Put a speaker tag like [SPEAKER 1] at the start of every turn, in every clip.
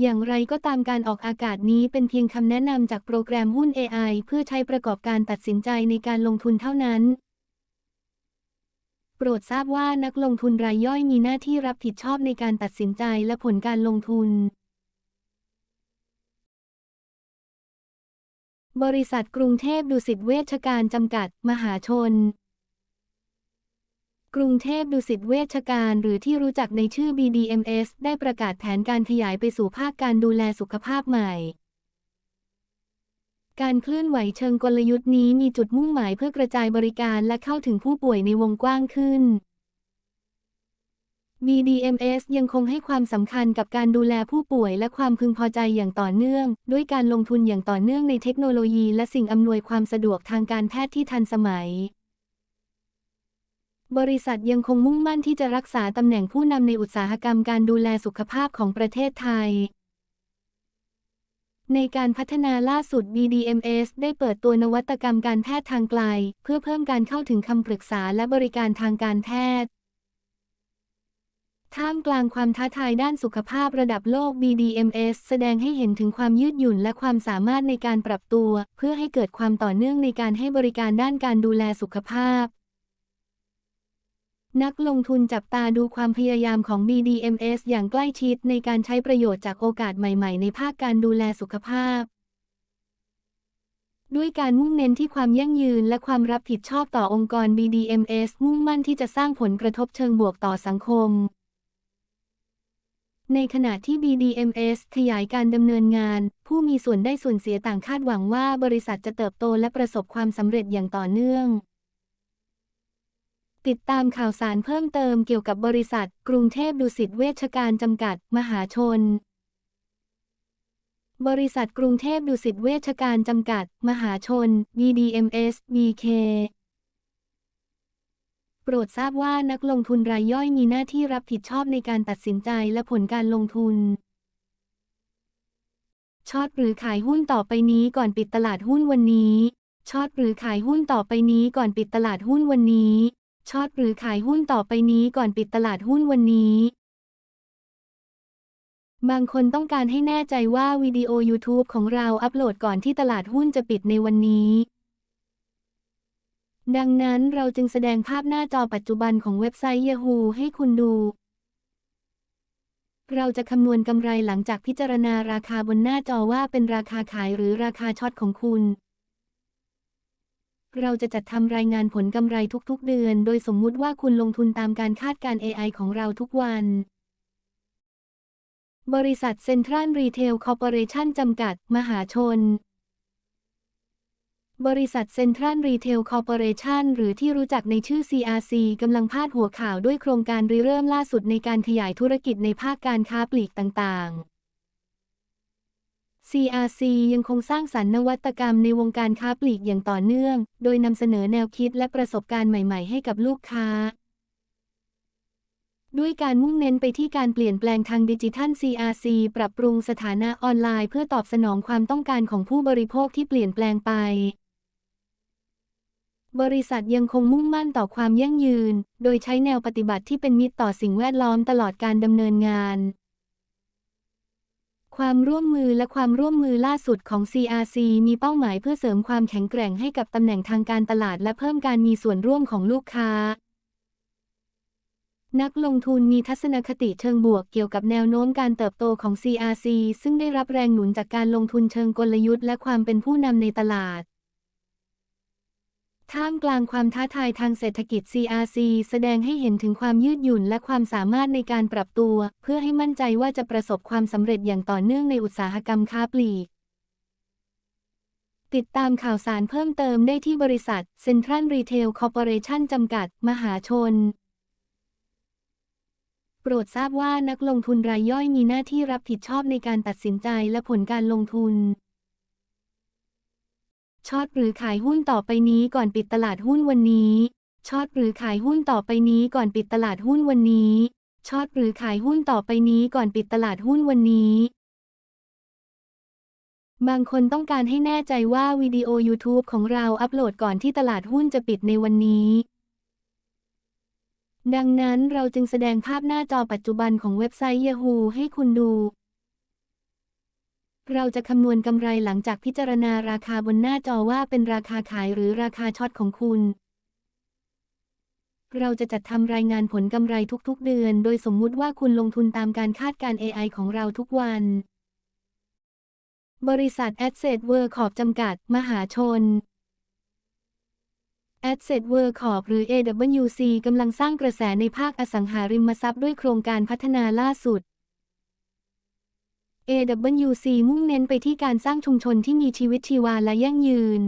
[SPEAKER 1] อย่างไรก็ตามการออกอากาศนี้เป็นเพียงคำแนะนำจากโปรแกรมหุ้น AI เพื่อใช้ประกอบการตัดสินใจในการลงทุนเท่านั้น โปรดทราบว่านักลงทุนรายย่อยมีหน้าที่รับผิดชอบในการตัดสินใจและผลการลงทุน บริษัทกรุงเทพดุสิตเวชการจำกัด มหาชน กรุงเทพดุสิตเวชการหรือที่รู้จักในชื่อ BDMS ได้ประกาศแผนการขยายไปสู่ภาคการดูแลสุขภาพใหม่ การเคลื่อนไหวเชิงกลยุทธ์นี้มีจุดมุ่งหมายเพื่อกระจายบริการและเข้าถึงผู้ป่วยในวงกว้างขึ้น BDMS ยังคงให้ความสำคัญกับการดูแลผู้ป่วยและความพึงพอใจอย่างต่อเนื่อง ด้วยการลงทุนอย่างต่อเนื่องในเทคโนโลยีและสิ่งอำนวยความสะดวกทางการแพทย์ที่ทันสมัย บริษัทยังคงมุ่งมั่นที่จะรักษาตำแหน่งผู้นำในอุตสาหกรรมการดูแลสุขภาพของประเทศไทย ในการพัฒนาล่าสุด BDMS ได้เปิดตัวนวัตกรรมการแพทย์ทางไกล เพื่อเพิ่มการเข้าถึงคำปรึกษาและบริการทางการแพทย์ ท่ามกลางความท้าทายด้านสุขภาพระดับโลก BDMS แสดงให้เห็นถึงความยืดหยุ่นและความสามารถในการปรับตัว เพื่อให้เกิดความต่อเนื่องในการให้บริการด้านการดูแลสุขภาพ นักลงทุนจับตาดูความพยายามของ BDMS อย่างใกล้ชิดในการใช้ประโยชน์จากโอกาสใหม่ๆ ในภาคการดูแลสุขภาพ ด้วยการมุ่งเน้นที่ความยั่งยืนและความรับผิดชอบต่อองค์กร BDMS มุ่งมั่นที่จะสร้างผลกระทบเชิงบวกต่อสังคม ในขณะที่ BDMS ขยายการดำเนินงาน ผู้มีส่วนได้ส่วนเสียต่างคาดหวังว่าบริษัทจะเติบโตและประสบความสำเร็จอย่างต่อเนื่อง ติดตามข่าวสารเพิ่มเติมเกี่ยวกับบริษัท กรุงเทพดุสิตเวชการจำกัด มหาชน บริษัทกรุงเทพดุสิตเวชการจำกัด มหาชน BDMS BK โปรดทราบว่านักลงทุนรายย่อยมีหน้าที่รับผิดชอบในการตัดสินใจและผลการลงทุนช็อตหรือขายหุ้นต่อไปนี้ก่อนปิดตลาดหุ้นวันนี้ช็อตหรือขายหุ้นต่อไปนี้ก่อนปิดตลาดหุ้นวันนี้ ช็อตหรือขายหุ้นต่อไปนี้ก่อนปิดตลาดหุ้นวันนี้ บางคนต้องการให้แน่ใจว่าวิดีโอ YouTube ของเราอัปโหลดก่อนที่ตลาดหุ้นจะปิดในวันนี้ ดังนั้นเราจึงแสดงภาพหน้าจอปัจจุบันของเว็บไซต์ Yahoo ให้คุณดู เราจะคำนวณกำไรหลังจากพิจารณาราคาบนหน้าจอว่าเป็นราคาขายหรือราคาช็อตของคุณ เราจะจัดทำรายงานผลกำไรทุกๆ เดือน โดยสมมุติว่าคุณลงทุนตามการคาดการ AI ของเราทุกวัน บริษัทเซ็นทรัลรีเทลคอร์ปอเรชั่นจำกัด มหาชน บริษัทเซ็นทรัลรีเทลคอร์ปอเรชั่นหรือที่รู้จักในชื่อ CRC กำลังพาดหัวข่าวด้วยโครงการริเริ่มล่าสุดในการขยายธุรกิจในภาคการค้าปลีกต่างๆ CRC ยังคงสร้างสรรค์นวัตกรรมในวงการค้าปลีกอย่างต่อเนื่อง โดยนำเสนอแนวคิดและประสบการณ์ใหม่ๆให้กับลูกค้า ด้วยการมุ่งเน้นไปที่การเปลี่ยนแปลงทางดิจิทัล CRC ปรับปรุงสถานะออนไลน์เพื่อตอบสนองความต้องการของผู้บริโภคที่เปลี่ยนแปลงไปบริษัทยังคงมุ่งมั่นต่อความยั่งยืน โดยใช้แนวปฏิบัติที่เป็นมิตรต่อสิ่งแวดล้อมตลอดการดำเนินงาน ความร่วมมือและความร่วมมือล่าสุดของ CRC มีเป้าหมายเพื่อเสริมความแข็งแกร่งให้กับตำแหน่งทางการตลาดและเพิ่มการมีส่วนร่วมของลูกค้า นักลงทุนมีทัศนคติเชิงบวกเกี่ยวกับแนวโน้มการเติบโตของ CRC ซึ่งได้รับแรงหนุนจากการลงทุนเชิงกลยุทธ์และความเป็นผู้นำในตลาด ท่ามกลางความท้าทายทางเศรษฐกิจ CRC แสดงให้เห็นถึงความยืดหยุ่นและความสามารถในการปรับตัว เพื่อให้มั่นใจว่าจะประสบความสำเร็จอย่างต่อเนื่องในอุตสาหกรรมค้าปลีก ติดตามข่าวสารเพิ่มเติมได้ที่บริษัทเซ็นทรัลรีเทลคอร์ปอเรชั่นจำกัด มหาชน โปรดทราบว่านักลงทุนรายย่อยมีหน้าที่รับผิดชอบในการตัดสินใจและผลการลงทุน ช็อตหรือขายหุ้นต่อไปนี้ก่อนปิดตลาดหุ้นวันนี้ช็อตหรือขายหุ้นต่อไปนี้ก่อนปิดตลาดหุ้นวันนี้ช็อตหรือขายหุ้นต่อไปนี้ก่อนปิดตลาดหุ้นวันนี้ บางคนต้องการให้แน่ใจว่าวิดีโอ YouTube ของเราอัปโหลดก่อนที่ตลาดหุ้นจะปิดในวันนี้ ดังนั้นเราจึงแสดงภาพหน้าจอปัจจุบันของเว็บไซต์ Yahoo ให้คุณดู เราจะคำนวณกำไรหลังจากพิจารณาราคาบนหน้าจอว่าเป็นราคาขายหรือราคาช็อตของคุณ เราจะจัดทำรายงานผลกำไรทุกๆเดือน โดยสมมุติว่าคุณลงทุนตามการคาดการ AI ของเราทุกวัน บริษัท Asset World Corp จำกัด มหาชน Asset World Corp หรือ AWC กำลังสร้างกระแสในภาคอสังหาริมทรัพย์ด้วยโครงการพัฒนาล่าสุด AWC มุ่งเน้นไปที่การสร้างชุมชนที่มีชีวิตชีวาและยั่งยืน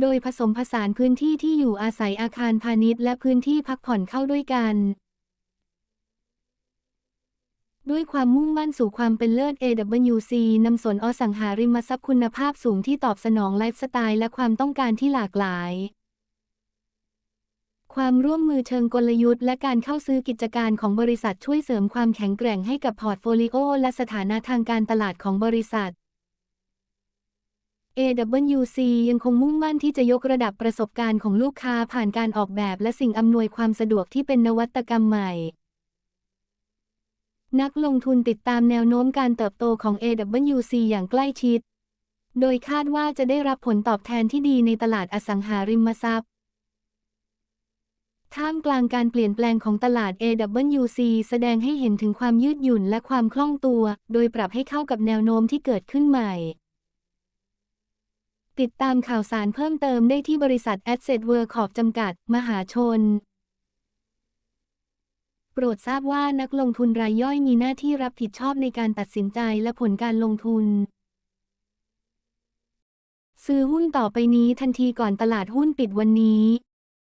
[SPEAKER 1] โดยผสมผสานพื้นที่ที่อยู่อาศัยอาคารพาณิชย์และพื้นที่พักผ่อนเข้าด้วยกันด้วยความมุ่งมั่นสู่ความเป็นเลิศ AWC นำสนอสังหาริมทรัพย์คุณภาพสูงที่ตอบสนองไลฟ์สไตล์และความต้องการที่หลากหลาย ความร่วมมือเชิงกลยุทธ์และการเข้าซื้อกิจการของบริษัทช่วยเสริมความแข็งแกร่งให้กับพอร์ตโฟลิโอและสถานะทางการตลาดของบริษัท AWC ยังคงมุ่งมั่นที่จะยกระดับประสบการณ์ของลูกค้าผ่านการออกแบบและสิ่งอำนวยความสะดวกที่เป็นนวัตกรรมใหม่ นักลงทุนติดตามแนวโน้มการเติบโตของ AWC อย่างใกล้ชิด โดยคาดว่าจะได้รับผลตอบแทนที่ดีในตลาดอสังหาริมทรัพย์ ท่ามกลางการเปลี่ยนแปลงของตลาด AWC แสดงให้เห็นถึงความยืดหยุ่นและความคล่องตัว โดยปรับให้เข้ากับแนวโน้มที่เกิดขึ้นใหม่ ติดตามข่าวสารเพิ่มเติมได้ที่บริษัท Asset World Corp จำกัด มหาชน โปรดทราบว่านักลงทุนรายย่อยมีหน้าที่รับผิดชอบในการตัดสินใจและผลการลงทุนซื้อหุ้นต่อไปนี้ทันทีก่อนตลาดหุ้นปิดวันนี้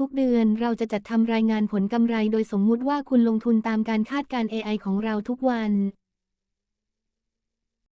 [SPEAKER 1] ทุกๆ เดือนเราจะจัดทำรายงานผลกำไรโดยสมมุติว่าคุณลงทุนตามการคาดการ AI ของเราทุกวัน